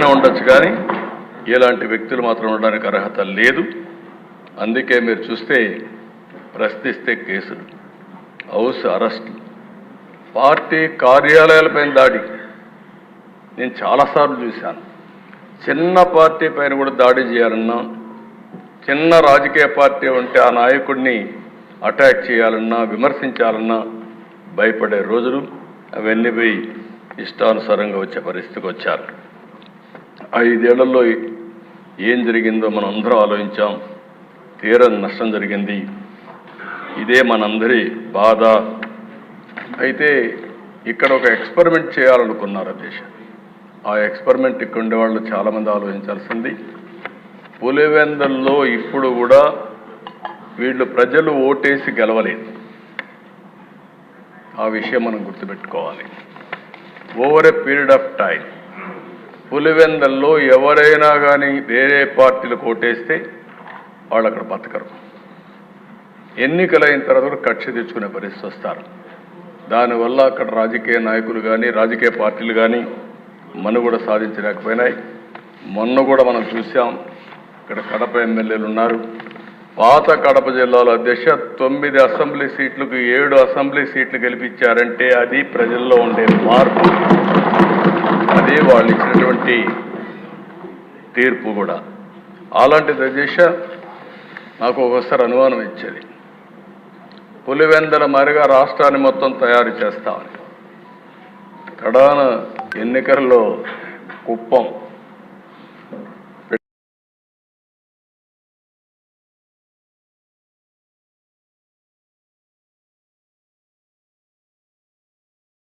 ఎవరైనా ఉండొచ్చు కానీ ఇలాంటి వ్యక్తులు మాత్రం ఉండడానికి అర్హత లేదు. అందుకే మీరు చూస్తే ప్రశ్నిస్తే కేసులు హౌస్ అరెస్ట్ పార్టీ కార్యాలయాలపైన దాడి. నేను చాలాసార్లు చూశాను. చిన్న పార్టీ పైన కూడా దాడి చేయాలన్నా చిన్న రాజకీయ పార్టీ ఉంటే ఆ నాయకుడిని అటాక్ చేయాలన్నా విమర్శించాలన్నా భయపడే రోజులు అవన్నీ పోయి ఇష్టానుసారంగా వచ్చే పరిస్థితికి వచ్చారు. ఐదేళ్ళలో ఏం జరిగిందో మనం అందరం ఆలోచించాం. తీరని నష్టం జరిగింది. ఇదే మనందరి బాధ. అయితే ఇక్కడ ఒక ఎక్స్పెరిమెంట్ చేయాలనుకున్నారు దేశ. ఆ ఎక్స్పెరిమెంట్ ఇక్కడ ఉండే వాళ్ళు చాలామంది ఆలోచించాల్సింది. పులివెందల్లో ఇప్పుడు కూడా వీళ్ళు ప్రజలు ఓటేసి గెలవలేదు. ఆ విషయం మనం గుర్తుపెట్టుకోవాలి. Over a period of time పులివెందల్లో ఎవరైనా కానీ వేరే పార్టీలు కోటేస్తే వాళ్ళు అక్కడ బతకరు. ఎన్నికలైన తర్వాత కూడా కక్ష తెచ్చుకునే పరిస్థితి వస్తారు. దానివల్ల అక్కడ రాజకీయ నాయకులు కానీ రాజకీయ పార్టీలు కానీ మనుగడ సాధించలేకపోయినాయి. మొన్న కూడా మనం చూసాం ఇక్కడ కడప ఎమ్మెల్యేలు ఉన్నారు. పాత కడప జిల్లాలో దశ తొమ్మిది అసెంబ్లీ సీట్లకు ఏడు అసెంబ్లీ సీట్లు గెలిపించారంటే అది ప్రజల్లో ఉండే మార్పు. అదే వాళ్ళు ఇచ్చినటువంటి తీర్పు కూడా. అలాంటి దశ నాకు ఒకసారి అనుమానం ఇచ్చేది. పులివెందల మరిగా రాష్ట్రాన్ని మొత్తం తయారు చేస్తామని. కడాన ఎన్నికల్లో కుప్పం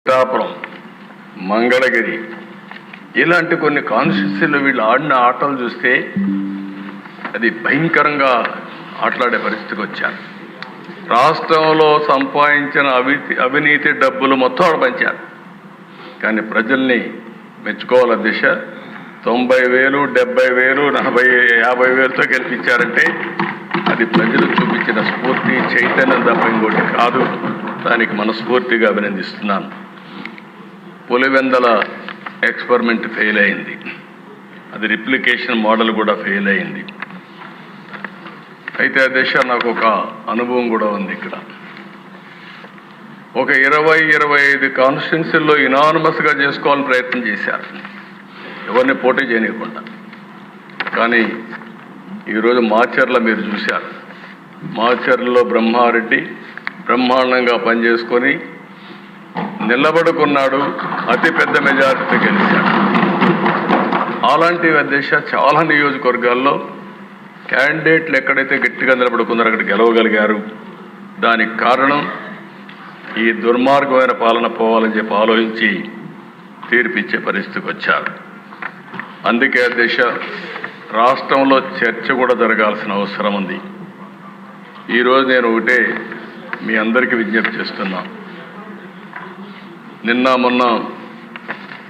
పిఠాపురం మంగళగిరి. ఇలాంటి కొన్ని కాన్స్టిట్యూన్సీలో వీళ్ళు ఆడిన ఆటలు చూస్తే అది భయంకరంగా ఆటలాడే పరిస్థితికి వచ్చారు. రాష్ట్రంలో సంపాదించిన అవి అవినీతి డబ్బులు మొత్తం ఆడ పంచారు. కానీ ప్రజల్ని మెచ్చుకోవాల దిశ తొంభై వేలు డెబ్బై వేలు నలభై యాభై వేలతో గెలిపించారంటే అది ప్రజలు చూపించిన స్ఫూర్తి చైతన్యం తప్ప ఇంకోటి కాదు. దానికి మనస్ఫూర్తిగా అభినందిస్తున్నాను. పులివెందల ఎక్స్పెరిమెంట్ ఫెయిల్ అయింది. అది రిప్లికేషన్ మోడల్ కూడా ఫెయిల్ అయింది. అయితే ఆ దశ నాకు ఒక అనుభవం కూడా ఉంది ఇక్కడ. ఒక ఇరవై ఇరవై ఐదు కాన్స్టిట్యున్సీల్లో ఇనానమస్గా చేసుకోవాలని ప్రయత్నం చేశారు. ఎవరిని పోటీ చేయనీయకుండా. కానీ ఈరోజు మాచర్ల మీరు చూశారు. మాచర్లలో బ్రహ్మారెడ్డి బ్రహ్మాండంగా పనిచేసుకొని నిలబడుకున్నాడు అతిపెద్ద మెజారిటీ గెలిచాడు. అలాంటి దిశ చాలా నియోజకవర్గాల్లో క్యాండిడేట్లు ఎక్కడైతే గట్టిగా నిలబడుకున్నారో అక్కడ గెలవగలిగారు. దానికి కారణం ఈ దుర్మార్గమైన పాలన పోవాలని చెప్పి ఆలోచించి తీర్పిచ్చే పరిస్థితికి వచ్చారు. అందుకే దిశ రాష్ట్రంలో చర్చ కూడా జరగాల్సిన అవసరం ఉంది. ఈరోజు నేను ఒకటే మీ అందరికీ విజ్ఞప్తి చేస్తున్నా నిన్న మొన్న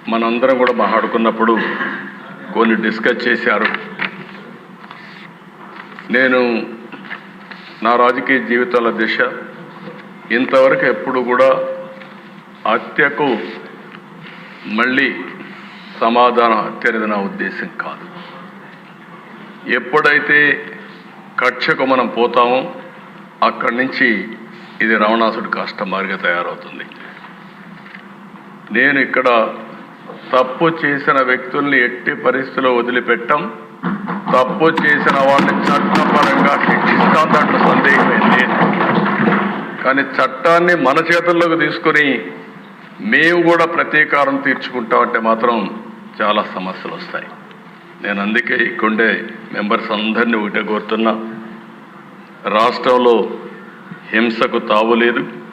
మనందరం కూడా మాట్లాడుకున్నప్పుడు కొన్ని డిస్కస్ చేశారు. నేను నా రాజకీయ జీవితాల దిశ ఇంతవరకు ఎప్పుడు కూడా హత్యకు మళ్ళీ సమాధాన హత్య అనేది నా ఉద్దేశం కాదు. ఎప్పుడైతే కక్షకు మనం పోతామో అక్కడి నుంచి ఇది రావణాసుడి కష్టమారిగా తయారవుతుంది. నేను ఇక్కడ తప్పు చేసిన వ్యక్తుల్ని ఎట్టి పరిస్థితిలో వదిలిపెట్టం. తప్పు చేసిన వాళ్ళని చట్టపరంగా శిక్షిస్తాం దాంట్లో సందేహమే లేదు. కానీ చట్టాన్ని మన చేతుల్లోకి తీసుకొని మేము కూడా ప్రతీకారం తీర్చుకుంటామంటే మాత్రం చాలా సమస్యలు వస్తాయి. నేను అందుకే ఇక్కడే మెంబర్స్ అందరినీ ఒకటే కోరుతున్నా రాష్ట్రంలో హింసకు తావులేదు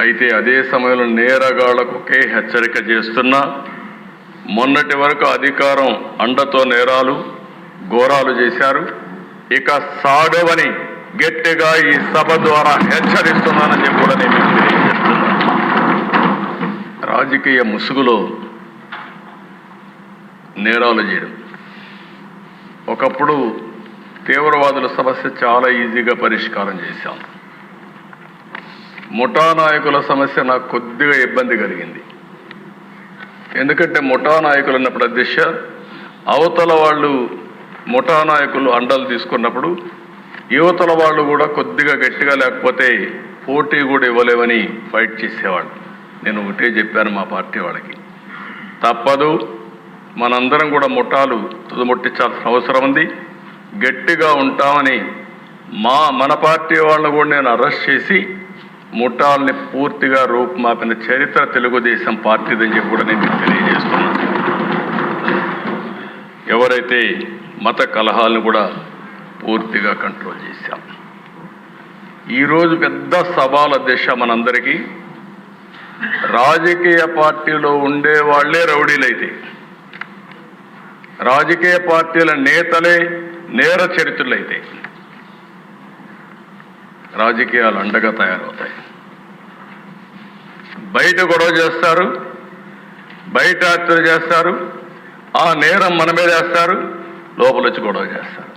అయితే అదే సమయంలో నేరగాళ్ళకు ఒకే హెచ్చరిక చేస్తున్నా మొన్నటి వరకు అధికారం అండతో నేరాలు ఘోరాలు చేశారు. ఇక సాగవని గట్టిగా ఈ సభ ద్వారా హెచ్చరిస్తున్నానని చెప్పి కూడా నేను తెలియజేస్తున్నాను రాజకీయ ముసుగులో నేరాలు చేయడం. ఒకప్పుడు తీవ్రవాదుల సమస్య చాలా ఈజీగా పరిష్కారం చేశాం. ముఠా నాయకుల సమస్య నాకు కొద్దిగా ఇబ్బంది కలిగింది. ఎందుకంటే ముఠా నాయకులు అన్నప్పుడు అధ్యక్ష అవతల వాళ్ళు ముఠా నాయకులు అండలు తీసుకున్నప్పుడు యువతల వాళ్ళు కూడా కొద్దిగా గట్టిగా లేకపోతే పోటీ కూడా ఇవ్వలేవని ఫైట్ చేసేవాళ్ళు. నేను ఒకటే చెప్పాను మా పార్టీ వాళ్ళకి. తప్పదు మనందరం కూడా ముఠాలు తుదముట్టించాల్సిన అవసరం ఉంది. గట్టిగా ఉంటామని మా మన పార్టీ వాళ్ళని కూడా నేను అరెస్ట్ చేసి ముఠాల్ని పూర్తిగా రూపుమాపిన చరిత్ర తెలుగుదేశం పార్టీదని చెప్పి కూడా నేను మీకు తెలియజేస్తున్నాను ఎవరైతే మత కలహాలను కూడా పూర్తిగా కంట్రోల్ చేశాం. ఈరోజు పెద్ద సవాల దిశ మనందరికీ. రాజకీయ పార్టీలో ఉండే వాళ్ళే రౌడీలైతే. రాజకీయ పార్టీల నేతలే నేర చరిత్రులైతే. రాజకీయాలు అండగా తయారవుతాయి. బయట గొడవ చేస్తారు బయట హత్యలు చేస్తారు ఆ నేరం మన మీద వేస్తారు లోపల వచ్చి గొడవ చేస్తారు.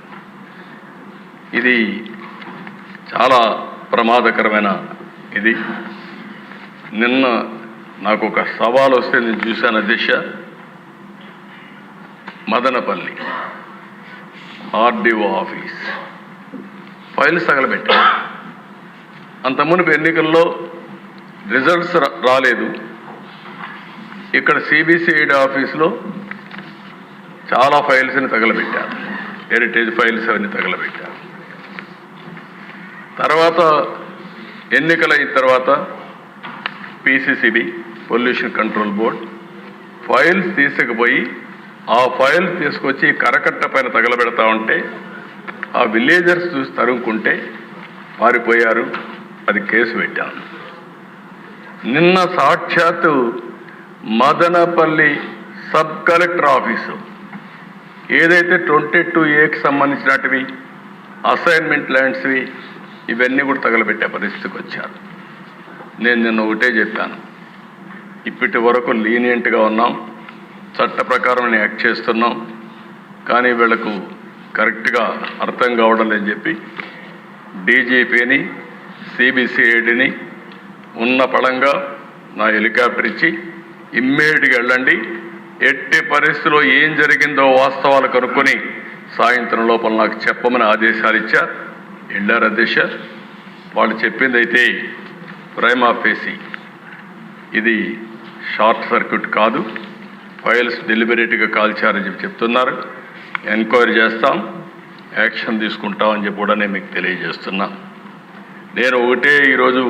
ఇది చాలా ప్రమాదకరమైన ఇది. నిన్న నాకు ఒక సవాల్ వస్తే నేను చూశాను దిశ మదనపల్లి ఆర్డీఓ ఆఫీస్. ఫైల్స్ తగలబెట్టాను అంత మునుపు ఎన్నికల్లో రిజల్ట్స్ రాలేదు. ఇక్కడ సిబిసిఐడి ఆఫీస్లో చాలా ఫైల్స్ని తగలబెట్టారు. హెరిటేజ్ ఫైల్స్ అవన్నీ తగలబెట్టారు. తర్వాత ఎన్నికలైన తర్వాత PCCB pollution control board files తీసుకుపోయి ఆ ఫైల్ తీసుకొచ్చి కరకట్ట పైన తగలబెడతా ఉంటే ఆ విలేజర్స్ చూసి తరుముకుంటే పారిపోయారు. అది కేసు పెట్టాను. నిన్న సాక్షాత్తు మదనపల్లి సబ్ కలెక్టర్ ఆఫీసు ఏదైతే ట్వంటీ టూ ఏకి సంబంధించినటివి అసైన్మెంట్ ల్యాండ్స్వి ఇవన్నీ కూడా తగలబెట్టే పరిస్థితికి వచ్చారు. నేను నిన్న ఒకటే చెప్పాను. ఇప్పటి వరకు లీనియంట్గా ఉన్నాం. చట్ట ప్రకారం యాక్ట్ చేస్తున్నాం. కానీ వీళ్ళకు కరెక్ట్గా అర్థం కావడం లేదని చెప్పి డీజీపీని సిబిసిఐడిని ఉన్న పడంగా నా హెలికాప్టర్ ఇచ్చి ఇమ్మీడియట్గా వెళ్ళండి. ఎట్టి పరిస్థితిలో ఏం జరిగిందో వాస్తవాలు కనుక్కొని సాయంత్రం లోపల నాకు చెప్పమని ఆదేశాలు ఇచ్చా వెళ్ళారు అధ్యక్ష? వాళ్ళు చెప్పింది అయితే ప్రైమ్ ఫేసి. ఇది షార్ట్ సర్క్యూట్ కాదు. ఫైల్స్ డెలిబరేట్గా కాల్చారని చెప్పి చెప్తున్నారు. ఎంక్వైరీ చేస్తాం. యాక్షన్ తీసుకుంటామని చెప్పి కూడా నేను మీకు తెలియజేస్తున్నాను నేను ఒకటే ఈరోజు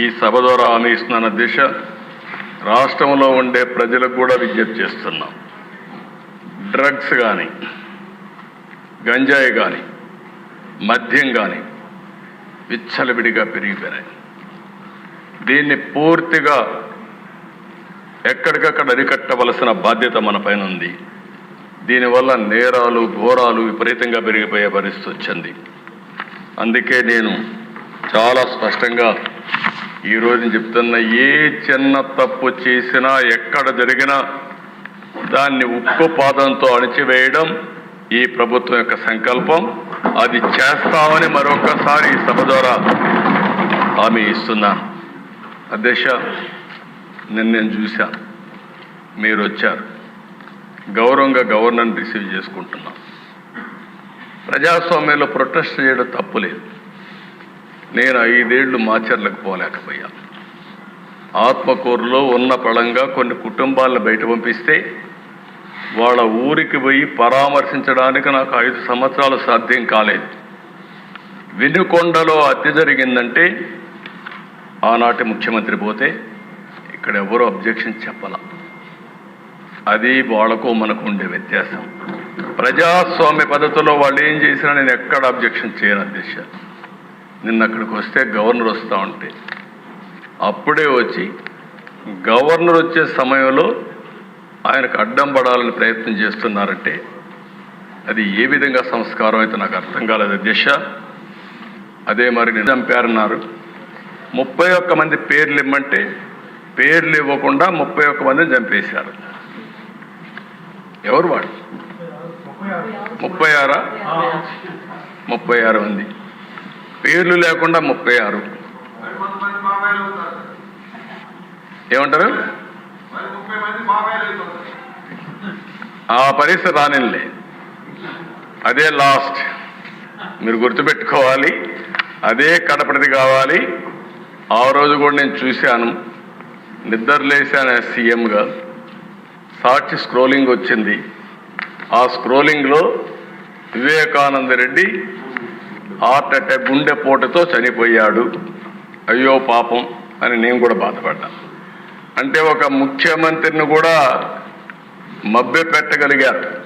ఈ సభ ద్వారా హామీ ఇస్తున్నాను దిశ రాష్ట్రంలో ఉండే ప్రజలకు కూడా విజ్ఞప్తి చేస్తున్నాం. డ్రగ్స్ కానీ గంజాయి కానీ మద్యం కానీ విచ్చలవిడిగా పెరిగిపోయినాయి. దీన్ని పూర్తిగా ఎక్కడికక్కడ అరికట్టవలసిన బాధ్యత మన పైన ఉంది. దీనివల్ల నేరాలు ఘోరాలు విపరీతంగా పెరిగిపోయే పరిస్థితి వచ్చింది. అందుకే నేను చాలా స్పష్టంగా ఈ చెప్తున్న ఏ చిన్న తప్పు చేసినా ఎక్కడ జరిగినా దాన్ని ఉక్కు పాదంతో అణిచివేయడం ఈ ప్రభుత్వం యొక్క సంకల్పం. అది చేస్తామని మరొకసారి ఈ సభ ద్వారా హామీ ఇస్తున్నా. అధ్యక్ష నిన్న నేను చూశా? మీరు వచ్చారు. గౌరవంగా గవర్నర్ని రిసీవ్ చేసుకుంటున్నాం. ప్రజాస్వామ్యంలో ప్రొటెస్ట్ చేయడం తప్పులేదు నేను ఐదేళ్ళు మాచర్లకు పోలేకపోయా. ఆత్మకూరులో ఉన్న పళంగా కొన్ని కుటుంబాలను బయట పంపిస్తే వాళ్ళ ఊరికి పోయి పరామర్శించడానికి నాకు ఐదు సంవత్సరాలు సాధ్యం కాలేదు. వినుకొండలో హత్య జరిగిందంటే ఆనాటి ముఖ్యమంత్రి పోతే ఇక్కడ ఎవరు అబ్జెక్షన్ చెప్పాల. అది వాళ్ళకు మనకు ఉండే వ్యత్యాసం. ప్రజాస్వామ్య పద్ధతిలో వాళ్ళు ఏం చేసినా నేను ఎక్కడ అబ్జెక్షన్ చేయను అధ్యక్ష. నిన్న అక్కడికి వస్తే గవర్నర్ వస్తూ ఉంటే. అప్పుడే వచ్చి గవర్నర్ వచ్చే సమయంలో ఆయనకు అడ్డం పడాలని ప్రయత్నం చేస్తున్నారంటే అది ఏ విధంగా సంస్కారం అయితే నాకు అర్థం కాలేదు దిశ అదే మరి నిన్న చంపారన్నారు. ముప్పై ఒక్క మంది పేర్లు ఇమ్మంటే పేర్లు ఇవ్వకుండా ముప్పై ఒక్క మందిని చంపేశారు. ఎవరు వాడు? ముప్పై ఆరా? ముప్పై ఆరు మంది. పేర్లు లేకుండా ముప్పై ఆరు. ఏమంటారు? ఆ పరిస్థితి రానిలే అదే లాస్ట్. మీరు గుర్తుపెట్టుకోవాలి. అదే కడపటిది కావాలి. ఆ రోజు కూడా నేను చూశాను. నిద్రలేశాను సీఎంగా. సాక్షి స్క్రోలింగ్ వచ్చింది. ఆ స్క్రోలింగ్లో వివేకానంద రెడ్డి హార్ట్ అటాక్ గుండెపోటుతో చనిపోయాడు. అయ్యో పాపం అని నేను కూడా బాధపడ్డా. అంటే ఒక ముఖ్యమంత్రిని కూడా మభ్య పెట్టగలిగారు